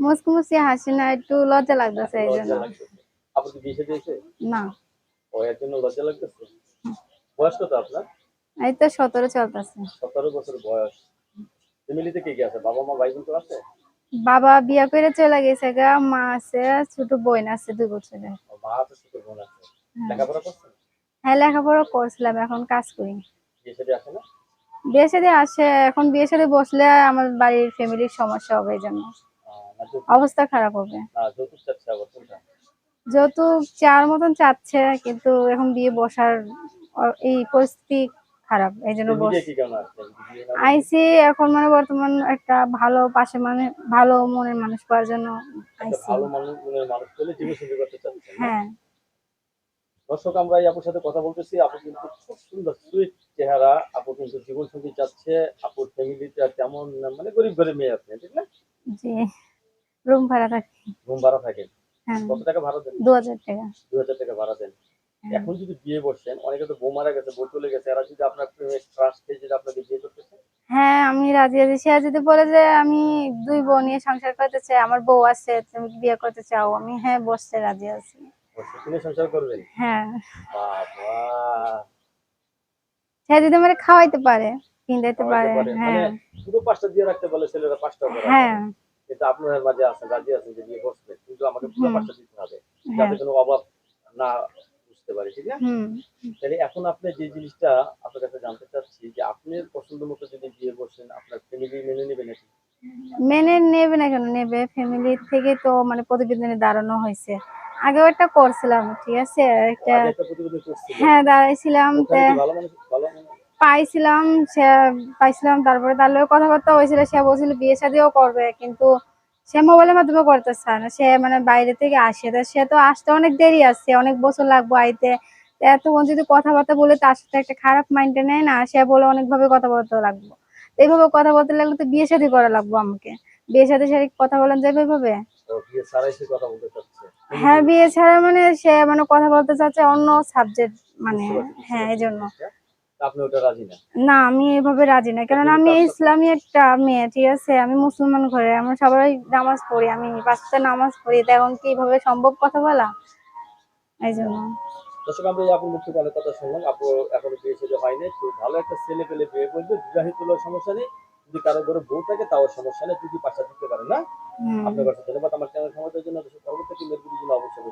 মুসমুসি হাসি না একটু লজ্জা লাগতেছে এই জন্য। বিয়ে দিয়েছে না। ও এর জন্য লজ্জা লাগতেছে? বয়স কত আপনার? এই তো সতেরো চলতেছে। সতেরো বছর বয়স। ফ্যামিলিতে কে কে আছে? বাবা মা ভাই বোন তো আছে? বাবা বিয়া করে চলে গেছে গা মা আছে ছোট বোন আছে দুই বছরের। মা আছে ছোট বোন আছে। লেখাপড়া করছেন? হ্যাঁ লেখাপড়া করছিলাম এখন কাজ করি। বিয়ে সাথে আসে না? বিয়ে সাথে আসে এখন বিয়ে সাথে বসলে আমার বাড়ির ফ্যামিলির সমস্যা হবে এই জন্য। অবস্থা খারাপ হবে। যৌতুক যৌতুক চার মতন চাচ্ছে কিন্তু এখন বিয়ে বসার এই পরিস্থিতি খারাপ এই জন্য আইসি এখন মানে বর্তমান একটা ভালো পাশে মানে ভালো মনের মানুষ পাওয়ার জন্য আইসি? হ্যাঁ। দর্শক আমরা এই আপুর সাথে কথা বলতেছি। আপু কিন্তু খুব সুন্দর সুইট চেহারা। আপু কিন্তু জীবন সঙ্গী চাচ্ছে। আপুর ফ্যামিলিটা কেমন মানে গরিব ঘরে মেয়ে আছে ঠিক না? জি। রুম ভাড়া থাকে রুম ভাড়া থাকে? হ্যাঁ। কত টাকা ভাড়া দেন? দু হাজার টাকা। দু হাজার টাকা ভাড়া দেন। এখন যদি বিয়ে বসছেন অনেকে তো বউ মারা গেছে বউ চলে গেছে এরা যদি আপনার ট্রাস্ট খেয়ে যদি আপনাকে বিয়ে করতে চায় হ্যাঁ আমি রাজি আছি। সে যদি বলে যে আমি দুই বউ নিয়ে সংসার করতে চাই আমার বউ আছে তুমি বিয়ে করতে চাও? আমি হ্যাঁ বসতে রাজি আছি। বসে সংসার করবেন? হ্যাঁ। বাবা। সে যদি আমার খাওয়াইতে পারে কিনতে পারে হ্যাঁ। মানে পুরো পাঁচটা দিয়ে রাখতে বলে ছেলেরা পাঁচটা হ্যাঁ। কিন্তু আপনার মাঝে আছে রাজি আছেন যে বিয়ে করবে কিন্তু আমাকে পুরো। পাঁচটা দিতে হবে। হ্যাঁ। যাতে কোনো অভাব না বুঝতে পারি ঠিক হুম। তাহলে এখন আপনি যে জিনিসটা আপনার কাছে জানতে চাচ্ছি যে আপনার পছন্দ মতো যদি বিয়ে করছেন আপনার ফ্যামিলি মেনে নেবে নাকি? মেনে নেবে না কেন? নেবে। ফ্যামিলি থেকে তো মানে প্রতিবেদনে দাঁড়ানো হয়েছে। আগেও একটা করছিলাম ঠিক আছে? একটা হ্যাঁ দাঁড়াইছিলাম ভালো মানুষ ভালো মানুষ? পাইছিলাম সে পাইছিলাম তারপরে তার লগে কথাবার্তা হয়েছিল সে বলছিল বিয়ে শাদিও করবে কিন্তু সে মোবাইলের মাধ্যমে করতে চায় না সে মানে বাইরে থেকে আসে তা সে তো আসতে অনেক দেরি আসছে অনেক বছর লাগবে আইতে এতক্ষণ যদি কথাবার্তা বলে তার সাথে একটা খারাপ মাইন্ডে নেয় না সে বলে অনেকভাবে কথা বলতে লাগবো এইভাবে কথা বলতে লাগলে তো বিয়ে শাদী করা লাগবো আমাকে। বিয়ে সাথে কথা বলেন যাবে চাচ্ছে। হ্যাঁ বিয়ে ছাড়া মানে সে মানে কথা বলতে চাচ্ছে অন্য সাবজেক্ট মানে হ্যাঁ এই জন্য। জিনিসটা। তা আপনি ওটা রাজি না? না আমি এভাবে রাজি না। কারণ আমি ইসলামী একটা মেয়ে ঠিক আছে? আমি মুসলমান ঘরে আমরা সবাই নামাজ পড়ি আমি পাঁচটা নামাজ পড়ি তা এখন কি এভাবে সম্ভব কথা বলা? এই জন্য। দর্শক আমরা এই আপুর থেকে অনেক কথা শুনলাম। আপু এখনও বিয়ে সাথে হয়নি তো ভালো একটা ছেলে পেলে বিয়ে করবে বিবাহিত হলেও সমস্যা নেই। যদি কারও ঘরে বউ থাকে তাও সমস্যা নেই যদি পাশা দিতে পারে না আপনার কাছে ধন্যবাদ। আমার চ্যানেল ক্ষমতার জন্য পরবর্তী মেয়ের জন্য অবশ্যই